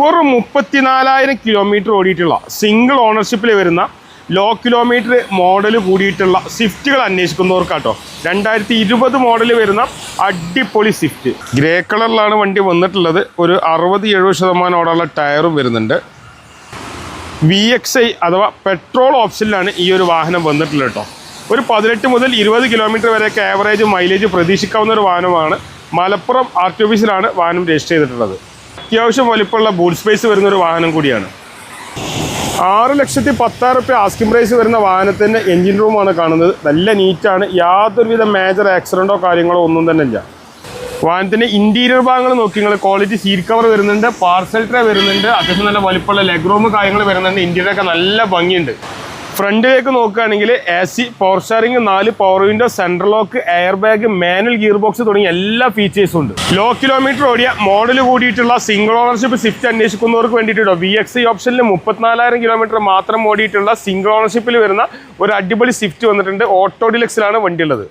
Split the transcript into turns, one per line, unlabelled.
വെറും മുപ്പത്തിനാലായിരം kilometre ഓടിയിട്ടുള്ള single ഓണർഷിപ്പിൽ വരുന്ന low kilometre model കൂടിയിട്ടുള്ള സ്വിഫ്റ്റുകൾ അന്വേഷിക്കുന്നവർക്കാട്ടോ. രണ്ടായിരത്തി ഇരുപത് മോഡൽ വരുന്ന അടിപൊളി സ്വിഫ്റ്റ് ഗ്രേ കളറിലാണ് വണ്ടി വന്നിട്ടുള്ളത്. ഒരു അറുപത് എഴുപത് ശതമാനോടുള്ള ടയറും വരുന്നുണ്ട്. വി എക്സ് ഐ അഥവാ പെട്രോൾ ഓപ്ഷനിലാണ് ഈ ഒരു വാഹനം വന്നിട്ടുള്ളത് കേട്ടോ. ഒരു പതിനെട്ട് മുതൽ ഇരുപത് കിലോമീറ്റർ വരെയൊക്കെ ആവറേജ് മൈലേജ് പ്രതീക്ഷിക്കാവുന്ന ഒരു വാഹനമാണ്. മലപ്പുറം ആർ ടി ഓഫീസിലാണ് വാഹനം രജിസ്റ്റർ ചെയ്തിട്ടുള്ളത്. അത്യാവശ്യം വലിപ്പമുള്ള ബൂട്ട് സ്പേസ് വരുന്ന ഒരു വാഹനം കൂടിയാണ്. ആറ് ലക്ഷത്തി പത്തായിരം റുപ്യ ആസ്കിം പ്രൈസ് വരുന്ന വാഹനത്തിന്റെ എൻജിൻ റൂമാണ് കാണുന്നത്. നല്ല നീറ്റാണ് യാതൊരുവിധ മേജർ ആക്സിഡന്റോ കാര്യങ്ങളോ ഒന്നും തന്നെ ഇല്ല. വാഹനത്തിന്റെ ഇന്റീരിയർ ഭാഗങ്ങൾ നോക്കി നിങ്ങൾ ക്വാളിറ്റി സീറ്റ് കവർ വരുന്നുണ്ട് പാർസൽ ട്രേ വരുന്നുണ്ട് അത്യാവശ്യം നല്ല വലിപ്പമുള്ള ലെഗ് റൂം കാര്യങ്ങൾ വരുന്നുണ്ട്. ഇന്റീരിയറൊക്കെ നല്ല ഭംഗിയുണ്ട്. ഫ്രണ്ടിലേക്ക് നോക്കുകയാണെങ്കിൽ എ സി പവർ സ്റ്റാറിംഗ് നാല് power window central lock air bag manual gear box തുടങ്ങിയ എല്ലാ ഫീച്ചേഴ്സും ഉണ്ട്. ലോ കിലോമീറ്റർ ഓടിയ മോഡൽ കൂടിയിട്ടുള്ള സിംഗിൾ ഓണർഷിപ്പ് സ്വിഫ്റ്റ് അന്വേഷിക്കുന്നവർക്ക് വേണ്ടിയിട്ടോ വി എക്സ് ഓപ്ഷനിൽ മുപ്പത്തിനാലായിരം കിലോമീറ്റർ മാത്രം ഓടിയിട്ടുള്ള സിംഗിൾ ഓണർഷിപ്പിൽ വരുന്ന ഒരു അടിപൊളി സ്വിഫ്റ്റ് വന്നിട്ടുണ്ട്. ഓട്ടോ ഡിലക്സിലാണ് വണ്ടി ഉള്ളത്